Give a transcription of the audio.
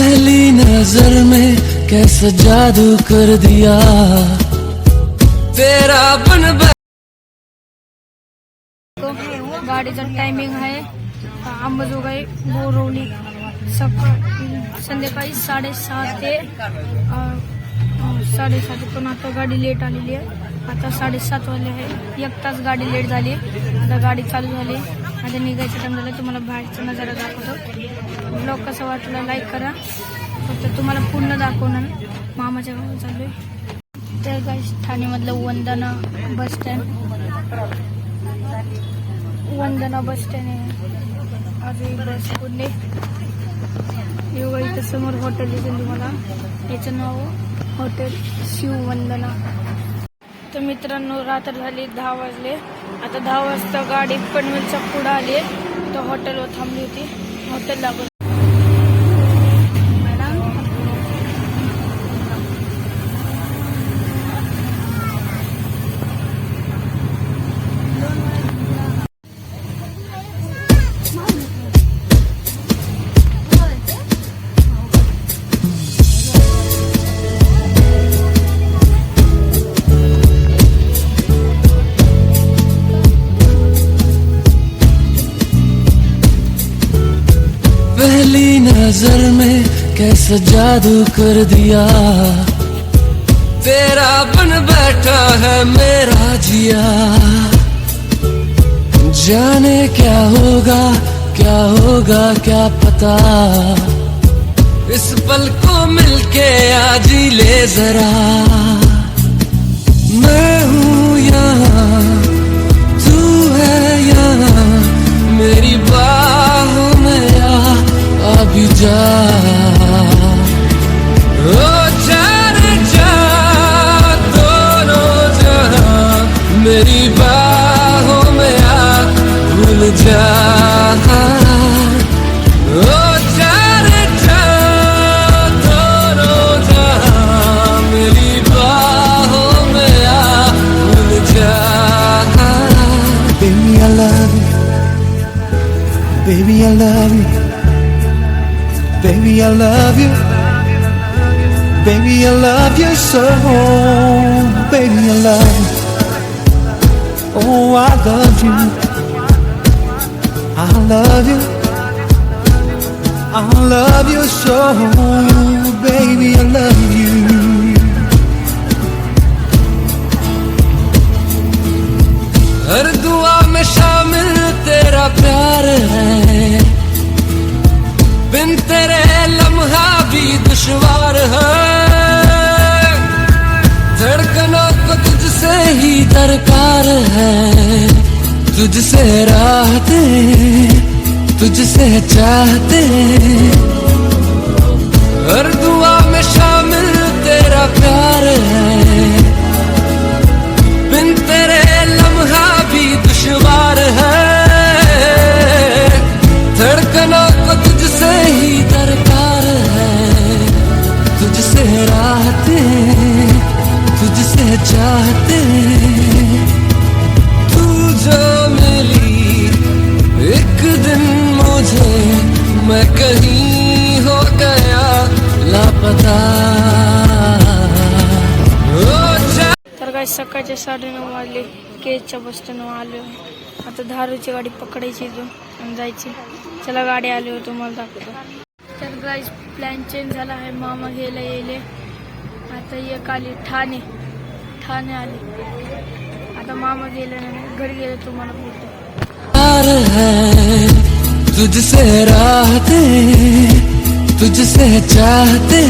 नज़र में कैसा जादू कर दिया। तेरा बन बै- गाडीचा टायमिंग आहे अंबाजोगाई बोरवली सकाळ संध्याकाळी साडेसहा ते अ, अ, साडेसात पण आता गाडी लेट आलेली आहे आता साडेसात वाजले आहे एक तास गाडी लेट झाली आता गाडी चालू झाली। आता निघायचं टाइम झालं तुम्हाला बाहेरचा नजारा दाखवतो. ब्लॉग कसा वाटला लाईक करा. फक्त तुम्हाला पूर्ण दाखवणार. मामाच्या गावात चालू आहे तर गाईस ठाणेमधलं वंदना बस स्टँड वंदना बस स्टँड आहे. अजून बस पुढले एवढं इथं समोर हॉटेल दिसेल तुम्हाला. याचं नाव हॉटेल शिववंदना. तर मित्रांनो रात्र झाली दहा वाजले. आता दहा वाजता गाडी पनवेलच्या पुढं आली आहे. तर हॉटेलवर थांबली होती. हॉटेल लागून पहली नज़र में कैसा जादू कर दिया। तेरा बन बैठा है मेरा जिया। जाने क्या होगा क्या होगा, क्या पता। इस पल को मिलके आज ले जरा। मैं हूँ Baby, I love you. Baby, I love you. Baby, I love you so. Baby, I love you. Oh, I love you. I love you. I love you so. Baby, I love you. हर दुआ में शामिल तेरा प्यार है दुश्वार है। धड़कनों को तुझसे ही दरकार है। तुझसे राहते, तुझसे चाहते। हर दुआ में शामिल चाहते तू जो मिली एक दिन मुझे मैं कहीं हो गया लापता। तर काय सकाळचे साडेनऊ वाजले केजच्या बस स्टँडवर आलो आता धारूची गाडी पकडायची इथून आणि जायची. चला गाडी आली हो तुम्हाला दाखवतो. तर गाईज प्लॅन चेंज झाला आहे. मामा गेला येले. आता एक आली ठाणे. ठाणे आली. आता मामा गेले नाही घरी गेले तुम्हाला बोलतो. तुझसे राहते तुझसे चाहते